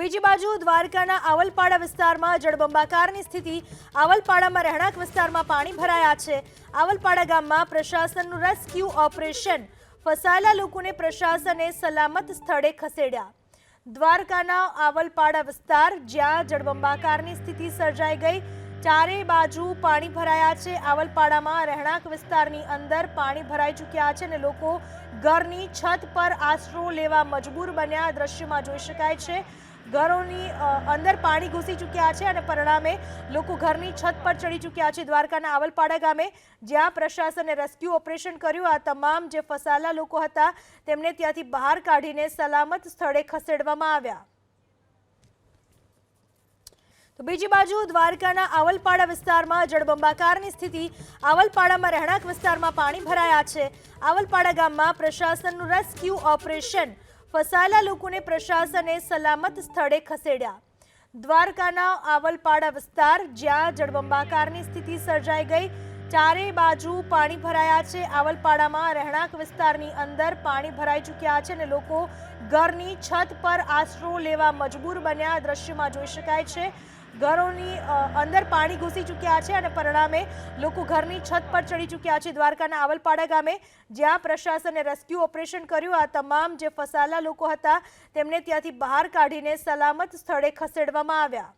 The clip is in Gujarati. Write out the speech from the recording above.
બીજી બાજુ દ્વારકાના આવલપાડા વિસ્તારમાં જળબંબાકારની સ્થિતિ. આવલપાડામાં રહેણાંક વિસ્તારમાં પાણી ભરાયા છે. આવલપાડા ગામમાં પ્રશાસનનું રેસ્ક્યુ ઓપરેશન. ફસાયેલા લોકોને પ્રશાસને સલામત સ્થળે ખસેડ્યા. દ્વારકાના આવલપાડા વિસ્તાર જ્યાં જળબંબાકારની સ્થિતિ સર્જાઈ ગઈ. ચારે બાજુ પાણી ભરાયા છે. આવલપાડામાં રહેણાંક વિસ્તારની અંદર પાણી ભરાઈ ચૂક્યા છે અને લોકો ઘરની છત પર આશરો લેવા મજબૂર બન્યા દ્રશ્યમાં જોઈ શકાય છે. ઘરોની અંદર પાણી ઘૂસી ચૂક્યા છે અને પરિણામે લોકો ઘરની છત પર ચડી ચૂક્યા છે. દ્વારકાના આવલપાડા ગામે જ્યાં પ્રશાસને રેસ્ક્યુ ઓપરેશન કર્યું, આ તમામ જે ફસાયેલા લોકો હતા તેમને ત્યાંથી બહાર કાઢીને સલામત સ્થળે ખસેડવામાં આવ્યા. બીજી બાજુ દ્વારકાના આવલપાડા વિસ્તારમાં જળબંબાકારની સ્થિતિ. આવલપાડામાં રહેણાંક વિસ્તારમાં પાણી ભરાયા છે. આવલપાડા ગામમાં પ્રશાસનનું રેસ્ક્યુ ઓપરેશન. ફસાયેલા લોકોને પ્રશાસને સલામત સ્થળે ખસેડ્યા. દ્વારકાના આવલપાડા વિસ્તાર જ્યાં જળબંબાકારની સ્થિતિ સર્જાઈ ગઈ. ચારે બાજુ પાણી ભરાયા છે. આવલપાડામાં રહેણાંક વિસ્તારની અંદર પાણી ભરાઈ ચૂક્યા છે અને લોકો ઘરની છત પર આશરો લેવા મજબૂર બન્યા દ્રશ્યમાં જોઈ શકાય છે. ઘરોની અંદર પાણી ઘૂસી ચૂક્યા છે અને પરિણામે લોકો ઘરની છત પર ચડી ચૂક્યા છે દ્વારકાના આવલપાડા ગામે, જ્યાં પ્રશાસને રેસ્ક્યુ ઓપરેશન કર્યું. આ તમામ જે ફસાયેલા લોકો હતા, તેમને ત્યાંથી બહાર કાઢીને સલામત સ્થળે ખસેડવામાં આવ્યા.